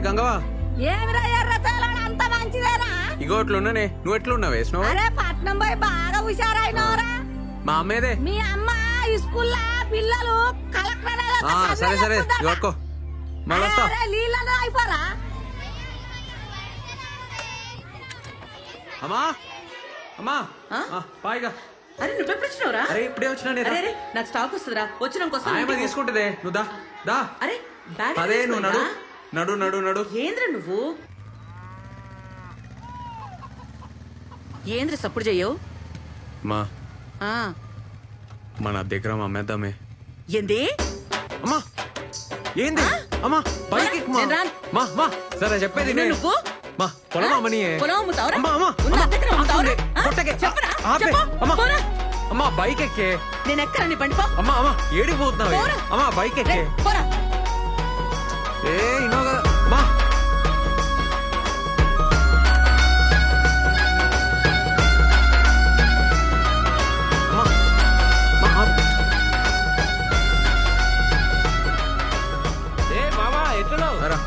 మంగవా ఏమిరా అంత మంచిదేనా? ఇగో అట్లున్నానే. నువ్వు ఎట్లున్నావు? వేసినావు? అరే పట్నం పోయి బాగా హుషారైనవరా మా అమ్మేదే. మీ అమ్మ ఈ స్కూల్లో పిల్లలు కలెక్టర్ ఆ, సరే సరే. మళ్ళీ వస్తా. నీళ్ళలో అయిపోరా. అమ్మా. అమ్మా. ఆ? ఆ, పాయిగా అరే నువ్వెప్పుడు వచ్చినావురా అరే ఇప్పుడే వచ్చినా నేను. అరే అరే నాకు స్టాక్ వస్తుందిరా. వచ్చినాక వస్తా ఆయమ్మ తీసుకుంటుందే. నువ్వు దా. దా. అరే బ్యాగ్ అదే నువ్వు నడు. నడు నడు నడు ఏంద్ర నువ్వు ఏంద్ర సప్పుడు చెయ్యవు మా ఆ, మన దగ్గర అమ్మేద్దామే ఏంది అమ్మా ఏంది అమ్మా బైక్ మా. నేను రాను. మా మా సరే చెప్పేది నువ్వు నే. నువ్వు? మా పొలం? అమ్మని పొలం అమ్ముతావురా? అమ్మా అమ్మా ఉన్న అమ్మా, దగ్గర అమ్ముతావురా? ఆ? కొట్టకే. చెప్పరా? ఆపే. చెప్పు. అమ్మా పోరా. అమ్మా బైక్ ఎక్కే నేను ఎక్కరా నీ బండి పో అమ్మా అమ్మా ఏడికి పోతున్నావు పోరా. అమ్మా బైక్ ఎక్కే పోరా ఏ ఇన్నో కదా మా.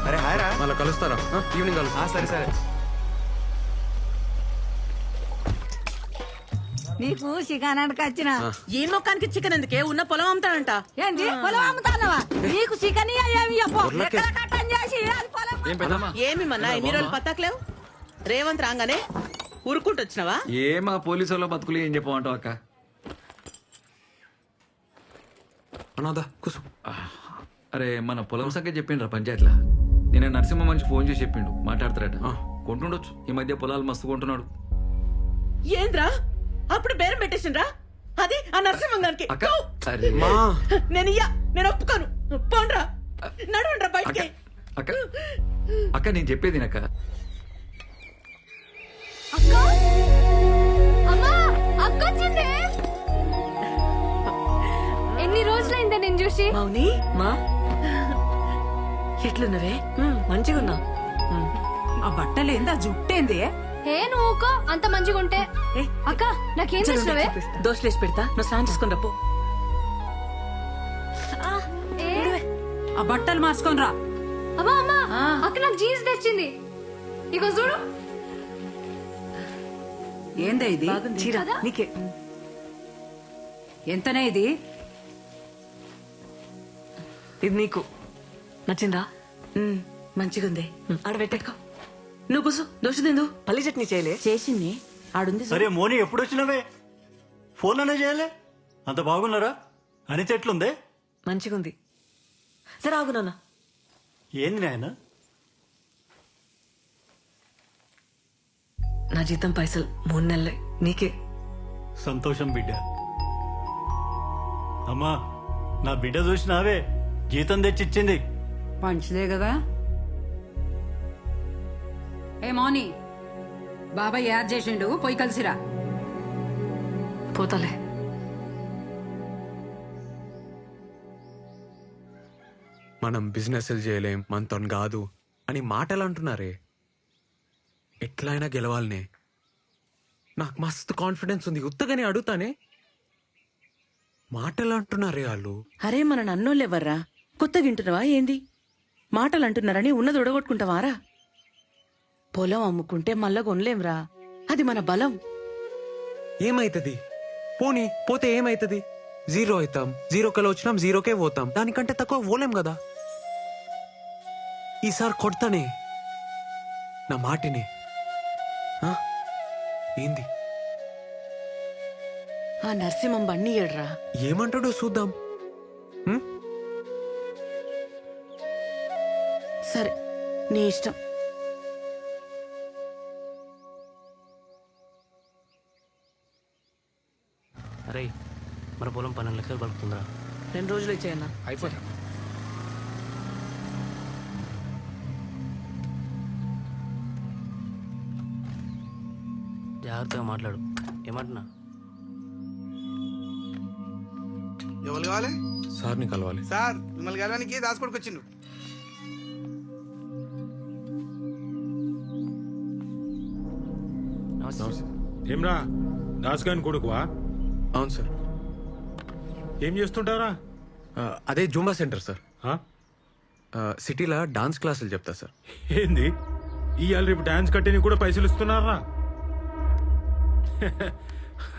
అరే హాయ్ రా మళ్ళీ కలుస్తారా? ఈవినింగ్ కలుస్తా. సరే సరే. నీకు చికెనానికి వచ్చిన. ఆ. ఈ మొక్కానికి చికెన్ ఎందుకే? ఉన్న పొలం అమ్ముతాడంట ఏంది? పొలం అమ్ముతానవా? నీకు చికెన్ ఏమి కట్టం చేసి ఏమి మన్నా ఎన్ని రోజులు పత్తాకలేవు రేవంత్ రాగానే ఉరుక్కుంటూ వచ్చినావా ఏ మా పోలీసు వాళ్ళ బతుకులు ఏం చెప్పమంటావు అక్క? అనాదా కూసు. అరే మన పొలం సంఖ్య చెప్పిండ్రా పంచాయతీలా? నేను నరసింహ మనిషి ఫోన్ చేసి చెప్పిండు మాట్లాడతారట. కొంటుండొచ్చు. ఈ మధ్య పొలాలు మస్తు కొంటున్నాడు. ఏంద్రా? అప్పుడు బేరం పెట్టేసిండ్రా? అది ఆ నరసింహంగానికి. అక్క అరే మా! నేను ఇయ్యా నేను ఒప్పుకోను. పోండ్రా. నడవండ్రా అక్క బయటికి. అక్క అక్క నేను చెప్పేది అక్క అక్క! అమ్మా! అక్క వచ్చింది! ఎన్ని రోజులైందే నేను చూసి? మౌని? మా? ఎట్లున్నవే? మంచిగున్నా. ఆ బట్టలు ఏంది ఆ జుట్టేంది? ఏ నువ్వుకో అంత మంచిగా ఉంటే. ఏ, అక్క నాకేం తెచ్చినవే దోశలేసి పెడతా. నువ్వు స్నానం చేసుకుని రప్పు ఏ? ఆ బట్టలు మార్చుకొని రా. అమ్మా అమ్మా. అక్క నాకు జీన్స్ తెచ్చింది. ఇగో చూడు. ఏందే ఇది? చీర. కదా? నీకే. ఎంతనే ఇది? ఇది నీకు. నచ్చిందా? ఉమ్, మంచిగుంది. ఆడ పెట్టేట్టుకో నువ్వు కూసు దోశ తిందు. పల్లి చట్నీ చేయలే. చేసింది. ఆడుంది. సరే మోని ఎప్పుడు వచ్చినవే? ఫోన్లోనే చేయలే? అంత బాగున్నారా? అని చెట్లుందే? మంచిగుంది. సరే ఆగు నాన్న. ఏంది నాయన? నా జీతం పైసలు మూడు నెలలే. నీకే. సంతోషం బిడ్డ. అమ్మా నా బిడ్డ చూసినావే? జీతం తెచ్చిచ్చింది. మంచిదే కదా. ఏ మౌని. బాబాయ్ యాద్ చేసిండు. పోయి కలిసిరా. పోతాలే. మనం బిజినెస్ చేయలేం మనతో కాదు అని మాటలు అంటున్నారే ఎట్లయినా గెలవాలనే. నాకు మస్తు కాన్ఫిడెన్స్ ఉంది. ఉత్తగానే అడుగుతానే. మాటలు అంటున్నారే వాళ్ళు. అరే మన నన్నోళ్ళెవర్రా? కొత్తగా వింటున్నావా ఏంది? మాటలు అంటున్నారని ఉన్నది ఉడగొట్టుకుంటావారా? పొలం అమ్ముకుంటే మళ్ళా కొనలేంరా. అది మన బలం. ఏమైతుంది? పోనీ పోతే ఏమైతుంది? జీరో అవుతాం జీరో కల వచ్చినాం జీరోకే పోతాం. దానికంటే తక్కువ పోలేం కదా? ఈసారి కొడతానే. నా మాటిని. ఆ? ఏంది? ఆ నరసింహం బండి ఏడ్రా ఏమంటాడో చూద్దాం? సరే నీ ఇష్టం. పొలం పన్నెండు లక్షలు పలుకుతుందిరా. రెండు రోజులు ఇచ్చేయన్నా అయిపోతా. జాగ్రత్తగా మాట్లాడు. ఏమంటున్నా? ఎవరు కావాలి? సార్ని కలవాలి. సార్ మిమ్మల్ని కలవడానికి దాచుకోడికి వచ్చిండు. నమస్తే. ఏమ్రా? దాసుగాని కొడుకువా? అవును సార్. ఏం చేస్తుంటారా అదే జూంబా సెంటర్ సార్. సిటీలో డాన్స్ క్లాసులు చెప్తా సార్. ఏంది? ఇవాళ రేపు డాన్స్ కట్టేని కూడా పైసలు ఇస్తున్నారా?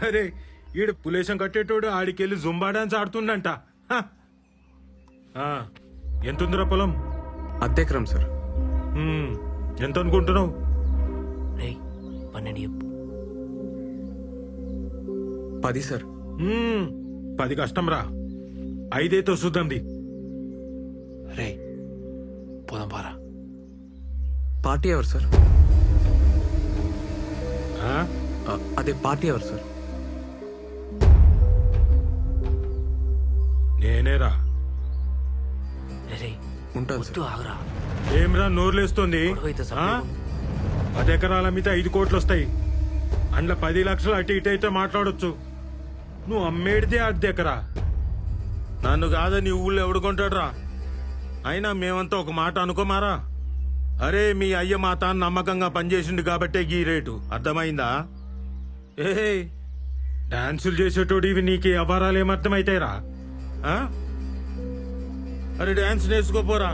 అరే ఈడ పులేశం కట్టేటోడు ఆడికెళ్ళి జుంబా డాన్స్ ఆడుతుండంట. హ. ఆ, ఎంతుందిరా పొలం? అద్దెకరం సార్. ఎంత అనుకుంటున్నావు రేయ్ పన్నెండు చెప్పు. పది సార్. పది కష్టం రా ఐదైతే చూద్దాంది. రేయ్ పోదాం పారా. పార్టీ ఎవరు సార్? అదే పార్టీ ఎవరు సార్? నేనేరా. రే రేయ్ ఉంటాను సార్. వద్దు ఆగురా. ఏమ్రా నోర్లేస్తుంది? పది ఎకరాల మీద ఐదు కోట్లు వస్తాయి అందులో పది లక్షలు అటు ఇటు అయితే మాట్లాడొచ్చు. నువ్వు అమ్మేడితే అర్ధ ఎకరా నన్ను కాదు నీ ఊళ్ళో ఎవడు కొంటాడురా? అయినా మేమంతా ఒక మాట అనుకోమారా? అరే మీ అయ్య మా తాను నమ్మకంగా పనిచేసిండు కాబట్టే గీ రేటు. అర్థమైందా? ఏ డాన్సులు చేసేటోడు ఇవి నీకు వ్యవహారాలు ఏమర్థమైతాయిరా అరే డాన్స్ నేర్చుకోపోరా.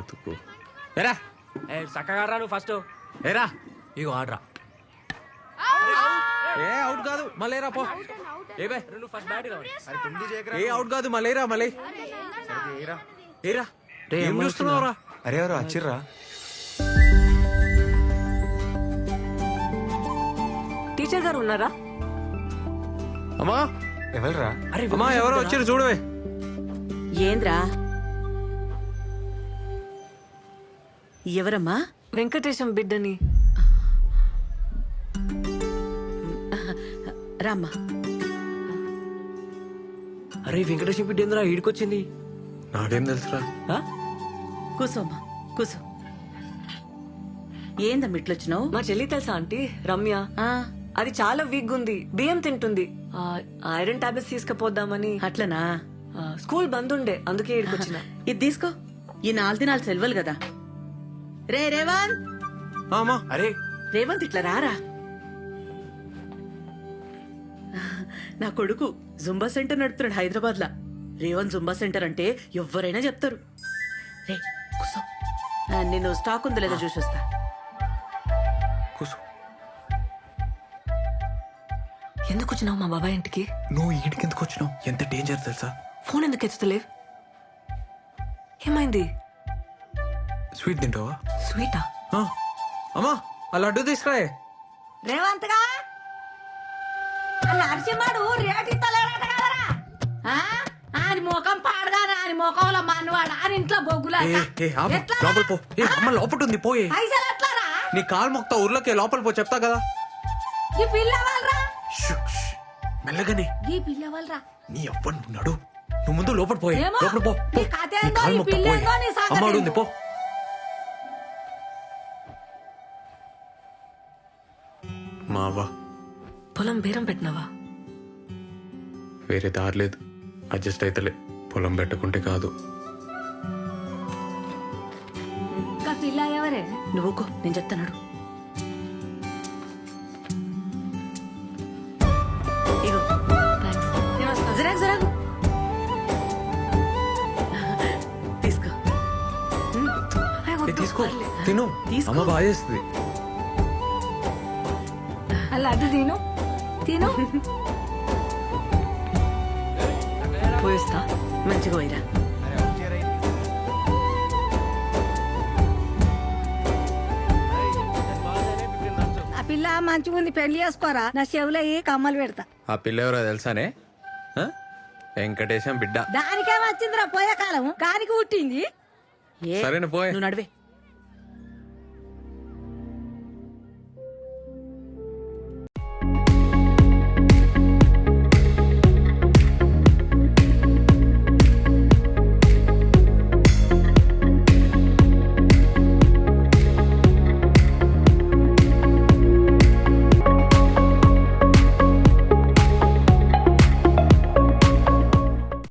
బతుకు. ఎరా ఏ చక్కగా రా నువ్వు ఫస్ట్. ఏరా? ఇగో ఆడరా. ఏ అవుట్ కాదు మళ్ళీరా పో. ఏ బే. నువ్వు ఫస్ట్ బ్యాట్ రావాలి ఏ అవుట్ కాదు మళ్ళీరా మళ్ళీ. ఏరా? రే, ఏం చూస్తున్నావురా? అరే ఎవరు? వచ్చిర్రా టీచర్ గారు ఉన్నారా? అమ్మా? ఎవరురా? అరే అమ్మా ఎవరో వచ్చారు చూడవే ఏంద్రా? ఎవరమ్మా? వెంకటేశం బిడ్డని. రామ్మా. అరే వెంకటేశ్వర బిడ్డ ఏందిరా ఈడికొచ్చింది? నాకేం తెలుసురా? ఆ? కూసోమ్మా కూసో. ఏందమ్మా ఇట్లొచ్చినావు? మా చెల్లి తెలుసా ఆంటీ? రమ్య. ఆ, అది చాలా వీక్ ఉంది బియ్యం తింటుంది. ఆ, ఐరన్ టాబ్లెట్స్ తీసుకుపోద్దామని. అట్లనా? ఆ, స్కూల్ బంద్ ఉండే అందుకే ఇది తీసుకో. ఈ నాలుగు దినాలు సెలవులు కదా. రే రేవంత్ అమ్మా అరే. రేవంత్ ఇట్లా రారా? నా కొడుకు జుంబా సెంటర్ నడుపుతున్నాడు హైదరాబాద్ లా రేవంత్ జుంబా సెంటర్ అంటే ఎవరైనా చెప్తారు. రే కూసో. నేను స్టాక్ ఉందో లేదో చూసి వస్తా కూసు. ఎందుకు వచ్చినావు మా బాబాయ్ ఇంటికి? నువ్వు ఈడికి ఎందుకు వచ్చినావు? ఎంత డేంజర్ తెలుసా? ఫోన్ ఎందుకు ఎత్తుతలేవు? ఏమైంది? స్వీట్ తింటావా? స్వీటా? ఆ, అమ్మా ఆ లడ్డు తీసుకురాయే. రేవంత్గా నరసింహడు రేటు ఇస్తలేడట కదరా. ఆ? ఆయన ముఖం పాడగానే ఆయన ముఖంలో మనవాడు ఆయన ఇంట్లో బొగ్గులా ఏ, ఏ, ఆపు. లోపల పో. ఏ అమ్మ లోపల ఉంది పోయే. పైసలు ఎట్లారా? నీ కాలు మొక్తా ఊర్లోకి లోపల పో చెప్తా కదా. ఈ పిల్ల వాళ్ళరా షూ, షూ. మెల్లగానే ఈ పిల్ల వాళ్ళరా నీ అవ్వ నడు. నువ్వు ముందు లోపల పోయే. ఏమో, లోపల పో నీ పో. కథ నీ ఏందో, కాలు ఈ మొక్తా పిల్ల పోయే. ఏందో, నీ సంగతి అమ్మ అడుగుంది ఏందో. పో. మావా. పొలం బేరం పెట్టినావా? వేరే దారి లేదు. అడ్జస్ట్ అయితలే. పొలం పెట్టుకుంటే కాదు. ఇంకా పిల్ల ఎవరే నువ్వుకో నేను చెప్తాను ఇగో తీసుకో. అయ్, ఏ, వద్దు, తీసుకో. పర్లేదు. తిను. తీసుకో. అమ్మ బాగా చేస్తుంది. అలా అది తిను. తిను. పోయిస్తా. మంచిగా పోయిరా. ఆ పిల్ల మంచిగా ఉంది పెళ్ళి చేసుకోరా. నా చెవులో ఏ కమ్మలు పెడతా. ఆ పిల్ల ఎవరో తెలుసానే? ఆ? వెంకటేశం బిడ్డ. దానికే వచ్చిందిరా పోయే కాలం? కానికి పుట్టింది? ఏ? సరేనా పోయే. నువ్వు నడివే.